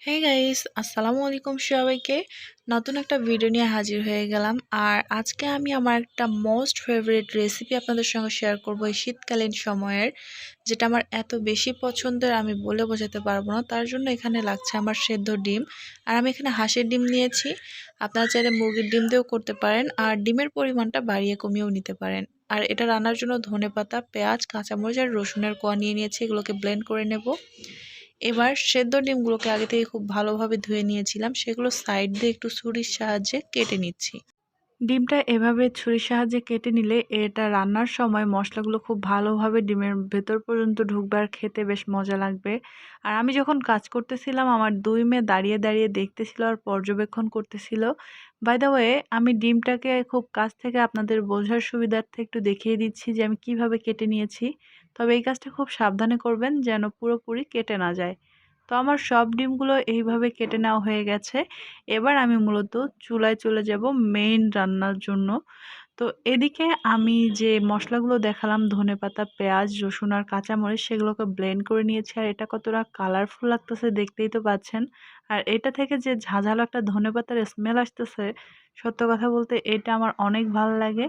Hey guys আসসালামু আলাইকুম সবাইকে। নতুন একটা ভিডিও নিয়ে হাজির হয়ে গেলাম। আর আজকে আমি আমার একটা মোস্ট ফেভারিট রেসিপি আপনাদের সঙ্গে শেয়ার করব এই শীতকালীন সময়ের, যেটা আমার এত বেশি পছন্দের আমি বলে বোঝাতে পারব না। তার জন্য এখানে লাগছে আমার সেদ্ধ ডিম। আর আমি এখানে হাঁসের ডিম নিয়েছি। আপনারা চাইলে মুরগির ডিম দিয়েও করতে পারেন। আর ডিমের পরিমাণটা বাড়িয়ে কমিয়েও নিতে পারেন। আর এটা রান্নার জন্য ধনে পাতা পেঁয়াজ, কাঁচামরিচ আর রসুনের কোয়া নিয়ে নিয়েছি। এগুলোকে ব্লেন্ড করে নেব। এবার সেদ্ধ ডিমগুলোকে আগে থেকে খুব ভালোভাবে ধুয়ে নিয়েছিলাম, সেগুলো সাইড দিয়ে একটু ছুরির সাহায্যে কেটে নিচ্ছি। ডিমটা এভাবে ছুরির সাহায্যে কেটে নিলে এটা রান্নার সময় মশলাগুলো খুব ভালোভাবে ডিমের ভেতর পর্যন্ত ঢুকবে আর খেতে বেশ মজা লাগবে। আর আমি যখন কাজ করতেছিলাম, আমার দুই মেয়ে দাঁড়িয়ে দাঁড়িয়ে দেখতেছিল আর পর্যবেক্ষণ করতেছিল। বাই দ্য ওয়ে আমি ডিমটাকে খুব কাছ থেকে আপনাদের বোঝার সুবিধার্থে একটু দেখিয়ে দিচ্ছি যে আমি কীভাবে কেটে নিয়েছি। তবে এই কাজটা খুব সাবধানে করবেন যেন পুরোপুরি কেটে না যায়। তো আমার সব ডিমগুলো এইভাবে কেটে নেওয়া হয়ে গেছে। এবার আমি মূলত চুলায় চলে যাব মেইন রান্নার জন্য। তো এদিকে আমি যে মশলাগুলো দেখালাম, ধনে পাতা, পেঁয়াজ, রসুন আর কাঁচামরিচ, সেগুলোকে ব্লেন্ড করে নিয়েছি। আর এটা কতটা কালারফুল লাগতেছে দেখতেই তো পাচ্ছেন। আর এটা থেকে যে ঝাঁঝালো একটা ধনে পাতার স্মেল আসতেছে, সত্য কথা বলতে এটা আমার অনেক ভালো লাগে।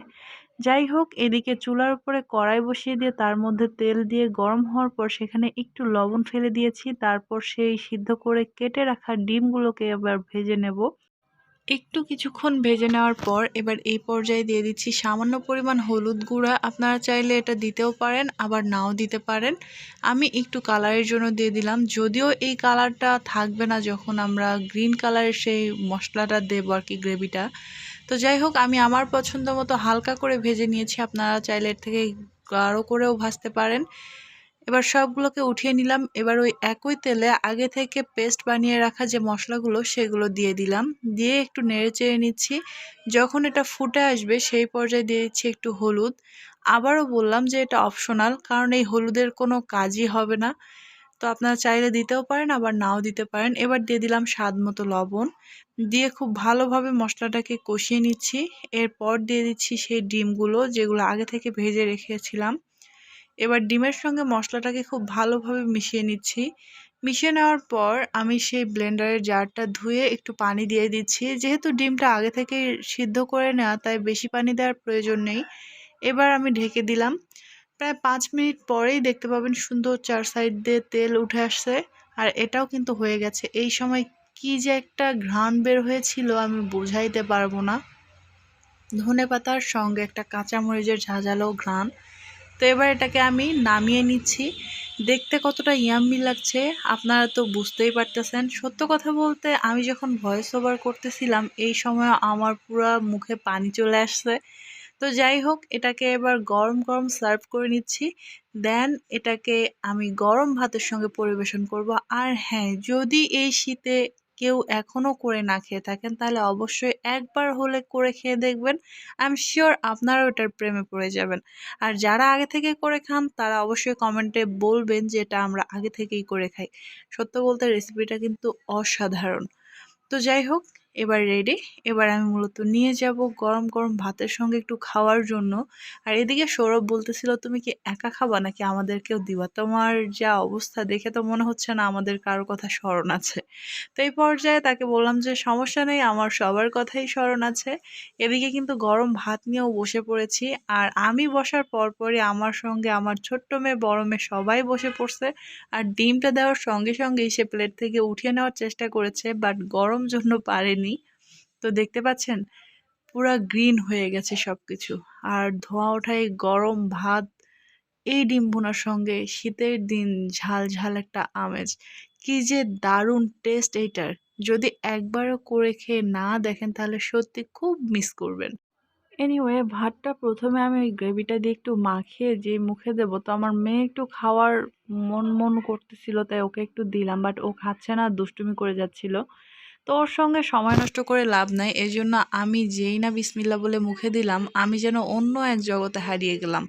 যাই হোক, এদিকে চুলার উপরে কড়াই বসিয়ে দিয়ে তার মধ্যে তেল দিয়ে গরম হওয়ার পর সেখানে একটু লবণ ফেলে দিয়েছি। তারপর সেই সিদ্ধ করে কেটে রাখা ডিমগুলোকে এবার ভেজে নেব। একটু কিছুক্ষণ ভেজে নেওয়ার পর এবার এই পর্যায়ে দিয়ে দিচ্ছি সামান্য পরিমাণ হলুদ গুঁড়া। আপনারা চাইলে এটা দিতেও পারেন, আবার নাও দিতে পারেন। আমি একটু কালারের জন্য দিয়ে দিলাম। যদিও এই কালারটা থাকবে না যখন আমরা গ্রিন কালারের সেই মশলাটা দেবো আর কি, গ্রেভিটা। তো যাই হোক আমি আমার পছন্দ মতো হালকা করে ভেজে নিয়েছি। আপনারা চাইলে এর থেকে গাঢ় করেও ভাজতে পারেন। এবার সবগুলোকে উঠিয়ে নিলাম। এবার ওই একই তেলে আগে থেকে পেস্ট বানিয়ে রাখা যে মশলাগুলো, সেগুলো দিয়ে দিলাম। দিয়ে একটু নেড়ে চেড়ে নিচ্ছি। যখন এটা ফুটে আসবে, সেই পর্যায়ে দিয়ে দিচ্ছি একটু হলুদ। আবারও বললাম যে এটা অপশনাল, কারণ এই হলুদের কোনো কাজই হবে না। তো আপনারা চাইলে দিতেও পারেন, আবার নাও দিতে পারেন। এবার দিয়ে দিলাম স্বাদ মতো লবণ। দিয়ে খুব ভালোভাবে মশলাটাকে কষিয়ে নিচ্ছি। এরপর দিয়ে দিচ্ছি সেই ডিমগুলো যেগুলো আগে থেকে ভেজে রেখেছিলাম। এবার ডিমের সঙ্গে মশলাটাকে খুব ভালোভাবে মিশিয়ে নিচ্ছি। মিশিয়ে নেওয়ার পর আমি সেই ব্লেন্ডারের জারটা ধুয়ে একটু পানি দিয়ে দিচ্ছি। যেহেতু ডিমটা আগে থেকে সিদ্ধ করে নেওয়া, তাই বেশি পানি দেওয়ার প্রয়োজন নেই। এবার আমি ঢেকে দিলাম। প্রায় পাঁচ মিনিট পরেই দেখতে পাবেন সুন্দর চার সাইড দিয়ে তেল উঠে আসছে। আর এটাও কিন্তু হয়ে গেছে। এই সময় কি যে একটা ঘ্রাণ বের হয়েছিল আমি বোঝাইতে পারব না। ধনে পাতার সঙ্গে একটা কাঁচামরিচের ঝাঁঝালো ঘ্রাণ। তো এবার এটাকে আমি নামিয়ে নিচ্ছি। দেখতে কতটা ইয়াম্মি লাগছে, আপনারা তো বুঝতেই পারতেছেন। সত্য কথা বলতে আমি যখন ভয়েস ওভার করতেছিলাম, এই সময় আমার পুরো মুখে পানি চলে আসছে। তো যাই হোক, এটাকে এবার গরম গরম সার্ভ করে নিচ্ছি। দেন এটাকে আমি গরম ভাতের সঙ্গে পরিবেশন করব। আর হ্যাঁ যদি এই শীতে কেউ এখনও করে না খেয়ে থাকেন, তাহলে অবশ্যই একবার হলে করে খেয়ে দেখবেন। আই এম শিওর আপনারাও এটার প্রেমে পড়ে যাবেন। আর যারা আগে থেকে করে খান, তারা অবশ্যই কমেন্টে বলবেন যে এটা আমরা আগে থেকেই করে খাই। সত্য বলতে রেসিপিটা কিন্তু অসাধারণ। তো যাই হোক এবার রেডি এবার আমি মূলত নিয়ে যাব গরম গরম ভাতের সঙ্গে একটু খাওয়ার জন্য। আর এদিকে সৌরভ বলতেছিল, তুমি কি একা খাবা নাকি আমাদেরকেও দিবা? তোমার যা অবস্থা দেখে তো মনে হচ্ছে না আমাদের কারোর কথা স্মরণ আছে। তো এই পর্যায়ে তাকে বললাম যে, সমস্যা নেই, আমার সবার কথাই স্মরণ আছে। এদিকে কিন্তু গরম ভাত নিয়েও বসে পড়েছি। আর আমি বসার পরপরই আমার সঙ্গে আমার ছোট্ট মেয়ে, বড় মেয়ে সবাই বসে পড়ছে। আর ডিমটা দেওয়ার সঙ্গে সঙ্গেই সে প্লেট থেকে উঠিয়ে নেওয়ার চেষ্টা করেছে বাট গরম জন্য পারেনি। তো দেখতে পাচ্ছেন? পুরা গ্রিন হয়ে গেছে সব কিছু আর ধোঁয়া ওঠায় গরম ভাত, এই ডিম ভুনার সঙ্গে শীতের দিন ঝাল ঝাল একটা আমেজ। কি যে দারুণ টেস্ট এইটার। যদি একবারও করে খেয়ে না দেখেন তাহলে সত্যি খুব মিস করবেন। এনিওয়ে, ভাতটা প্রথমে আমি ওই গ্রেভিটা দিয়ে একটু মাখিয়ে যে মুখে দেবো, তো আমার মেয়ে একটু খাওয়ার মন মন করতেছিল, তাই ওকে একটু দিলাম। বাট ও খাচ্ছে না, দুষ্টুমি করে যাচ্ছিল। তো ওর সঙ্গে সময় নষ্ট করে লাভ নাই এই জন্য আমি যেই না বিসমিল্লা বলে মুখে দিলাম, আমি যেন অন্য এক জগতে হারিয়ে গেলাম।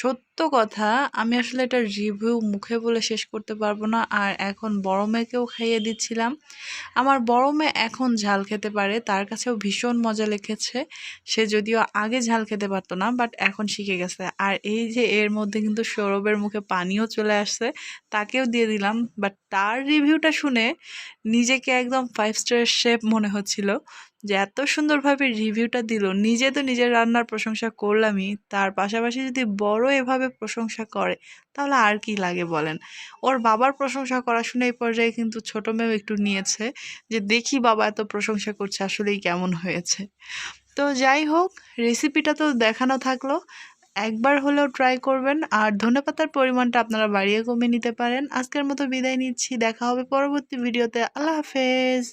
সত্যি কথা, আমি আসলে এটা রিভিউ মুখে বলে শেষ করতে পারব না। আর এখন বড় মেয়েকেও খাইয়ে দিচ্ছিলাম। আমার বড় মেয়ে এখন ঝাল খেতে পারে, তার কাছেও ভীষণ মজা লেগেছে। সে যদিও আগে ঝাল খেতে পারতো না বাট এখন শিখে গেছে। আর এই যে এর মধ্যে কিন্তু সৌরভের মুখে পানিও চলে আসছে, তাকেও দিয়ে দিলাম। বাট তার রিভিউটা শুনে নিজেকে একদম ফাইভ স্টার শেপ মনে হচ্ছিল যে এত সুন্দরভাবে রিভিউটা দিল। নিজে তো নিজের রান্নার প্রশংসা করলামই। তার পাশাপাশি যদি বড় এভাবে প্রশংসা করে? তাহলে আর কি লাগে বলেন? ওর বাবার প্রশংসা করা শুনে এই পর্যায়ে কিন্তু ছোটো মেয়েও একটু নিয়েছে যে, দেখি বাবা এত প্রশংসা করছে, আসলেই কেমন হয়েছে? তো যাই হোক রেসিপিটা তো দেখানো থাকল। একবার হলেও ট্রাই করবেন। আর ধনেপাতার পরিমাণটা আপনারা বাড়িয়ে কমিয়ে নিতে পারেন। আজকের মতো বিদায় নিচ্ছি। দেখা হবে পরবর্তী ভিডিওতে আল্লাহ হাফেজ!